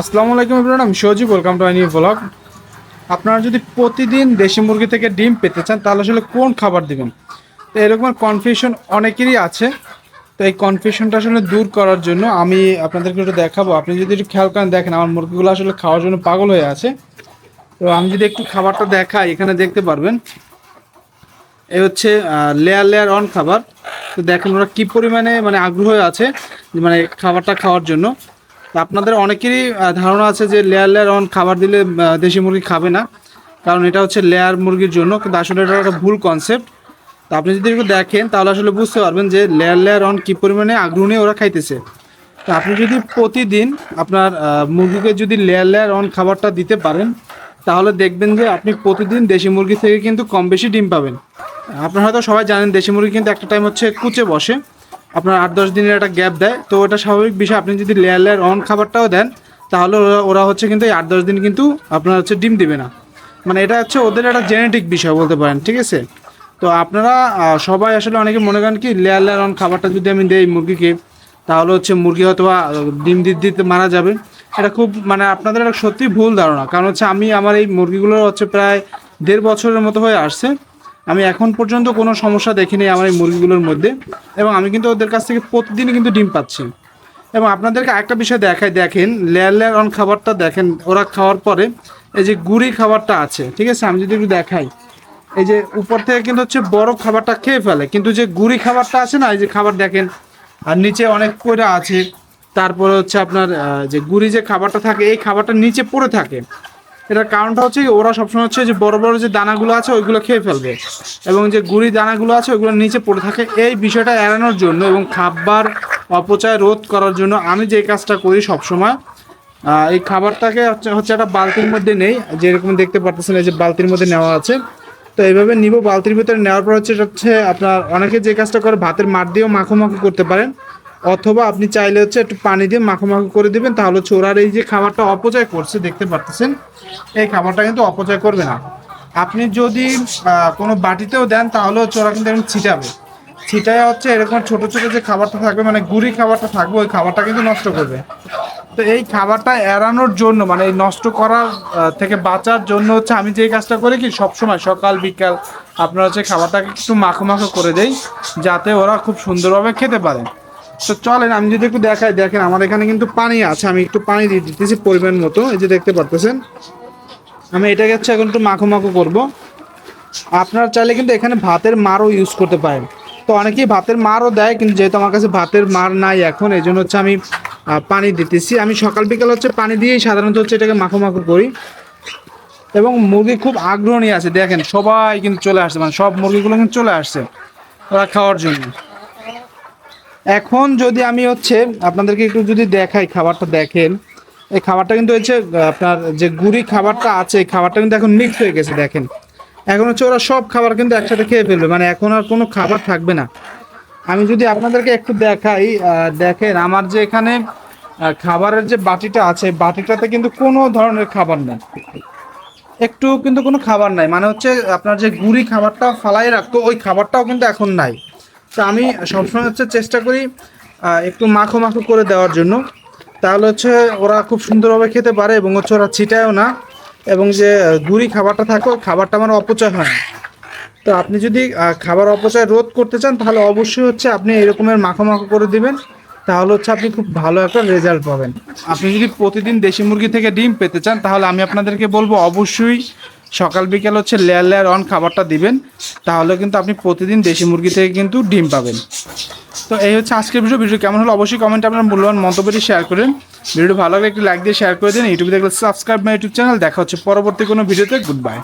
আসসালামু আলাইকুম এভরিওয়ান আমি Sajib welcome to new blog আপনারা যদি প্রতিদিন দেশি মুরগি থেকে ডিম পেতে চান, তাহলে আসলে কোন খাবার দিবেন? তো এরকম কনফিউশন অনেকেরই আছে। তো এই কনফিউশনটা আসলে দূর করার জন্য আমি আপনাদেরকে একটু দেখাবো। আপনি যদি একটু খেয়াল করেন, দেখেন আমার মুরগিগুলো আসলে খাওয়ার জন্য পাগল হয়ে আছে। তো আমি যদি একটু খাবারটা দেখাই, এখানে দেখতে পারবেন। এই হচ্ছে লেয়ার লেয়ার অন খাবার। তো দেখেন ওরা কী পরিমাণে মানে আগ্রহ আছে মানে খাবারটা খাওয়ার জন্য। আপনাদের অনেকেরই ধারণা আছে যে লেয়ার লেয়ার অন খাবার দিলে দেশি মুরগি খাবে না। কারণ এটা হচ্ছে লেয়ার মুরগির জন্য, কিন্তু আসলে এটা একটা ভুল কনসেপ্ট তো আপনি যদি একটু দেখেন, তাহলে আসলে বুঝতে পারবেন যে লেয়ার লেয়ার অন কী পরিমাণে আগ্রহ নিয়ে ওরা খাইতেছে। তো আপনি যদি প্রতিদিন আপনার মুরগিকে যদি লেয়ার লেয়ার অন খাবারটা দিতে পারেন, তাহলে দেখবেন যে আপনি প্রতিদিন দেশি মুরগি থেকে কিন্তু কম বেশি ডিম পাবেন। আপনারা হয়তো সবাই জানেন, দেশি মুরগি কিন্তু একটা টাইম হচ্ছে কুচে বসে। আপনার আট দশ দিনের একটা গ্যাপ দেয়। তো ওটা স্বাভাবিক বিষয়। আপনি যদি লেয়ার লেয়ার অন খাবারটাও দেন তাহলে ওরা ওরা হচ্ছে কিন্তু এই আট দশ দিন কিন্তু আপনার হচ্ছে ডিম দিবে না। মানে এটা হচ্ছে ওদের একটা জেনেটিক বিষয় বলতে পারেন ঠিক আছে? তো আপনারা সবাই আসলে অনেকে মনে করেন কি লেয়ার লেয়ার অন খাবারটা যদি আমি দেই মুরগিকে তাহলে হচ্ছে মুরগি হয়তো বা, ডিম দিতে দিতে মারা যাবে। এটা খুব মানে আপনাদের একটা সত্যি ভুল ধারণা। কারণ হচ্ছে আমি আমার এই মুরগিগুলো হচ্ছে প্রায় দেড় বছরের মতো হয়ে আসছে। আমি এখন পর্যন্ত কোনো সমস্যা দেখিনি আমার এই মুরগিগুলোর মধ্যে। এবং আমি কিন্তু ওদের কাছ থেকে প্রতিদিনই কিন্তু ডিম পাচ্ছি। এবং আপনাদেরকে একটা বিষয় দেখাই, দেখেন, লেয়ার লেয়ার অন খাবারটা দেখেন, ওরা খাওয়ার পরে এই যে গুড়ি খাবারটা আছে, ঠিক আছে? আমি যদি একটু দেখাই, এই যে উপর থেকে কিন্তু হচ্ছে বড় খাবারটা খেয়ে ফেলে, কিন্তু যে গুড়ি খাবারটা আছে না, এই যে খাবার দেখেন, আর নিচে অনেক কইরা আছে, তারপরে হচ্ছে আপনার যে গুড়ি যে খাবারটা থাকে, এই খাবারটা নিচে পড়ে থাকে। এটার কারণটা হচ্ছে ওরা সবসময় হচ্ছে যে বড় বড় যে দানাগুলো আছে, ওইগুলো খেয়ে ফেলবে। এবং যে গুড়ি দানাগুলো আছে, ওইগুলো নিচে পড়ে থাকে। এই বিষয়টা এড়ানোর জন্য এবং খাবার অপচয় রোধ করার জন্য আমি যে কাজটা করি সবসময় এই খাবারটাকে হচ্ছে একটা বালতির মধ্যে নেই। যেরকম দেখতে পারতেছেন, এই যে বালতির মধ্যে নেওয়া আছে। তো এইভাবে নিব, বালতির ভিতরে নেওয়ার পর হচ্ছে হচ্ছে আপনার অনেকে যে কাজটা করে, ভাতের মাঠ দিয়েও মাখো মাখো করতে পারেন। অথবা আপনি চাইলে হচ্ছে একটু পানি দিয়ে মাখো মাখো করে দিবেন, তাহলে হচ্ছে ওরার এই যে খাবারটা অপচয় করছে, দেখতে পারতেছেন, এই খাবারটা কিন্তু অপচয় করবে না। আপনি যদি কোনো বাটিতেও দেন, তাহলে হচ্ছে ওরা কিন্তু এরকম ছিটাবে। ছিটায় হচ্ছে এরকম ছোট ছোট যে খাবারটা থাকবে মানে গুড়ি খাবারটা থাকবে, ওই খাবারটা কিন্তু নষ্ট করবে। তো এই খাবারটা এড়ানোর জন্য মানে এই নষ্ট করার থেকে বাঁচার জন্য হচ্ছে আমি যে কাজটা করি কি, সবসময় সকাল, বিকাল আপনার হচ্ছে খাবারটাকে একটু মাখো মাখো করে দেই, যাতে ওরা খুব সুন্দরভাবে খেতে পারে। চলেন, আমি যদি একটু দেখাই, দেখেন, আমার এখানে কিন্তু পানি আছে, আমি একটু পানি দিয়ে দিতেছি পরিমাণ মতো, এই যে দেখতে পারতেছেন। আমি এটাকে হচ্ছে এখন একটু মাখো মাখো করব। আপনারা চাইলে কিন্তু এখানে ভাতের মারও ইউজ করতে পারেন। তো অনেকেই ভাতের মারও দেয়, কিন্তু যেহেতু আমার কাছে ভাতের মার নাই এখন, এই জন্য হচ্ছে আমি পানি দিতেছি। আমি সকাল বিকাল হচ্ছে পানি দিয়েই সাধারণত হচ্ছে এটাকে মাখো মাখো করি। এবং মুরগি খুব আগ্রহ নিয়ে আছে, দেখেন, সবাই কিন্তু চলে আসছে মানে সব মুরগিগুলো কিন্তু চলে আসছে ওরা খাওয়ার জন্য। এখন যদি আমি হচ্ছে আপনাদেরকে একটু যদি দেখাই খাবারটা দেখেন, এই খাবারটা কিন্তু হচ্ছে আপনার যে গুড়ি খাবারটা আছে, এই খাবারটা কিন্তু এখন মিক্স হয়ে গেছে, দেখেন। এখন হচ্ছে ওরা সব খাবার কিন্তু একসাথে খেয়ে ফেলবে মানে এখন আর কোনো খাবার থাকবে না। আমি যদি আপনাদেরকে একটু দেখাই দেখেন, আমার যে এখানে খাবারের যে বাটিটা আছে বাটিটাতে কিন্তু কোনো ধরনের খাবার নেই। একটু কিন্তু কোনো খাবার নাই মানে হচ্ছে আপনার যে গুড়ি খাবারটা ফালাই রাখতো, ওই খাবারটাও কিন্তু এখন নাই। তো আমি সবসময় হচ্ছে চেষ্টা করি একটু মাখো মাখো করে দেওয়ার জন্য। তাহলে হচ্ছে ওরা খুব সুন্দরভাবে খেতে পারে এবং হচ্ছে ওরা ছিটায়ও না। এবং যে গুড়ি খাবারটা থাকে খাবারটা আমার অপচয় হয় না। তো আপনি যদি খাবার অপচয় রোধ করতে চান, তাহলে অবশ্যই হচ্ছে আপনি এরকমের মাখো মাখো করে দিবেন। তাহলে হচ্ছে আপনি খুব ভালো একটা রেজাল্ট পাবেন। আপনি যদি প্রতিদিন দেশি মুরগি থেকে ডিম পেতে চান, তাহলে আমি আপনাদেরকে বলব, অবশ্যই সকাল বিকাল হচ্ছে লেয়ার লেয়ার অন খাবারটা দিবেন, তাহলে কিন্তু আপনি প্রতিদিন দেশি মুরগি থেকে কিন্তু ডিম পাবেন। তো এই হচ্ছে আজকের ভিডিও ভিডিও কেমন হলো অবশ্যই কমেন্টে আপনার মূল্যবান মন্তব্যটি শেয়ার করেন। ভিডিও ভালো লাগলে একটি লাইক দিয়ে শেয়ার করে দিন ইউটিউবে দেখলে সাবস্ক্রাইব মাই ইউটিউব চ্যানেল দেখা হচ্ছে পরবর্তী কোনো ভিডিওতে গুড বাই